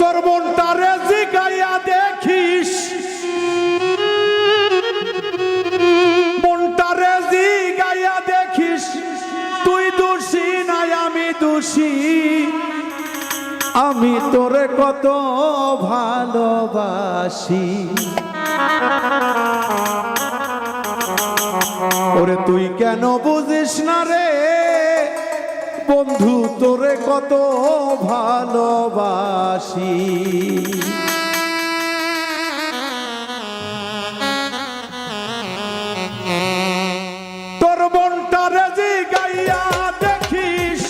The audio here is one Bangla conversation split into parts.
তোর মনটা রেজি গাইয়া দেখিস। মনটা রেজি গাইয়া দেখিস। তুই দোষী নাই, আমি দোষী। আমি তোরে কত ভালোবাসি। ওরে তুই কেন বুঝিস না রে? বন্ধু তোরে কত ভালোবাসি। তোর মনটা রেজি দেখিস।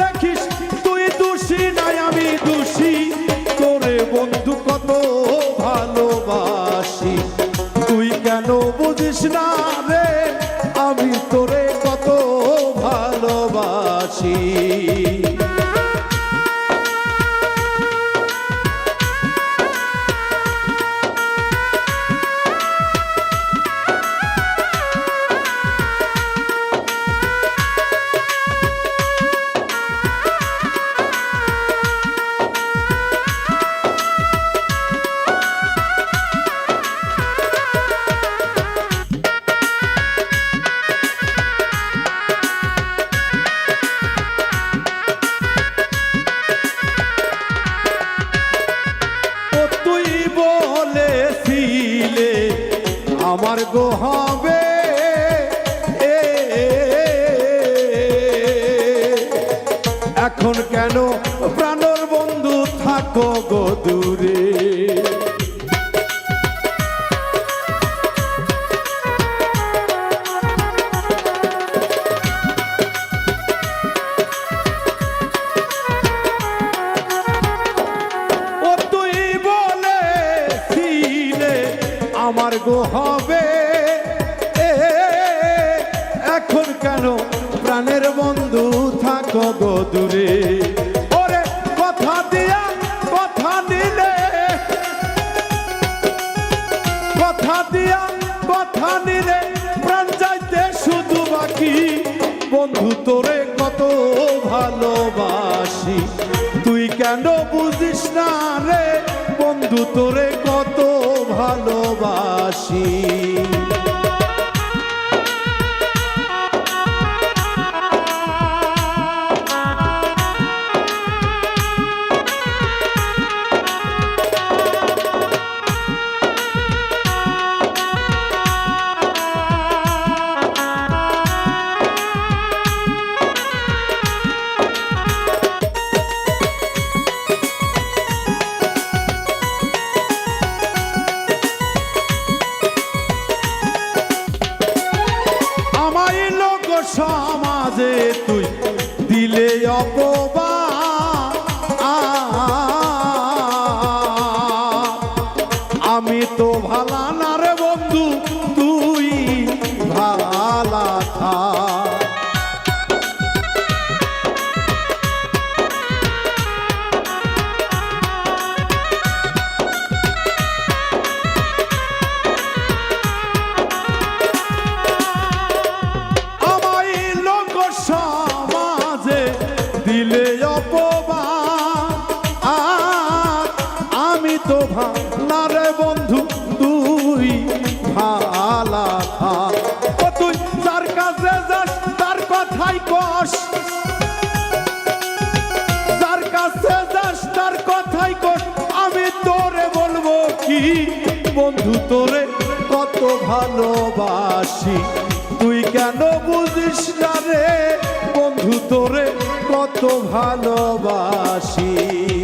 দেখিস। তুই আমি তোরে বন্ধু কত না রে। এখন কেন প্রাণর বন্ধু থাকো গো দূরে? আমার গো হবে। এখন কেন প্রাণের বন্ধু গো দূরে। ওরে, কথা দিয়া কথা নিলে। কথা দিয়া কথা নিলে প্রাণ যাইতে শুধু বাকি। বন্ধু, তোরে কত ভালোবাসি। তুই কেন বুঝিস না রে? বন্ধু, তোরে কত ভালোবাসি। তোরে বলব কি? বন্ধু, তোরে কত ভালোবাসি। তুই কেন বুঝিস না রে? বন্ধু, তোরে কত ভালোবাসি।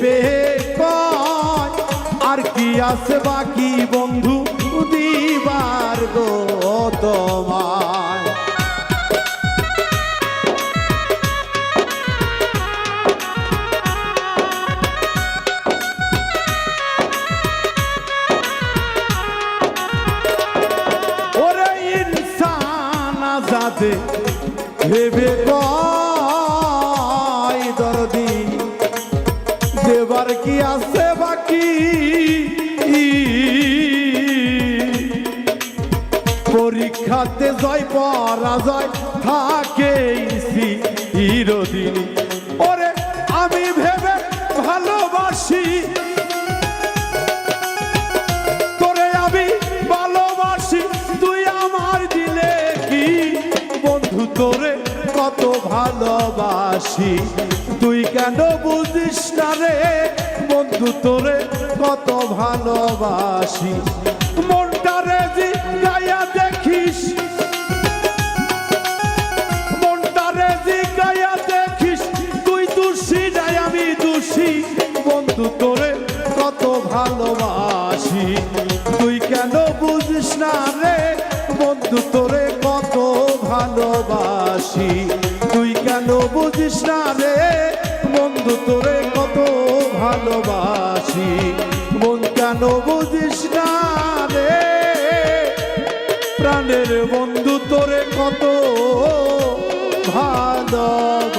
ভেবে আর কি আছে বাকি বন্ধু দিবার গো তোমায়? ওরে ইনসান আজাদে ভেবে দেবার কি আছে বাকি? পরীক্ষাতে জয় পরাজয় থাকে চিরদিন ওরে আমি ভেবে ভালোবাসি। কত ভালোবাসি। তুই কেন বুঝিস না রে? বন্ধু তোরে কত ভালোবাসি। মনটারে যে গায়া দেখিস। মনটারে যে গায়া দেখিস। তুই দোষী নাই আমি দোষী। বন্ধু তোরে কত ভালোবাসি। তুই কেন বুঝিস না রে? বন্ধু তোরে রে। বন্ধু, তোরে কত ভালোবাসি। মন কেন বুঝিস না রে। প্রাণের বন্ধু, তোরে কত ভালোবাসি।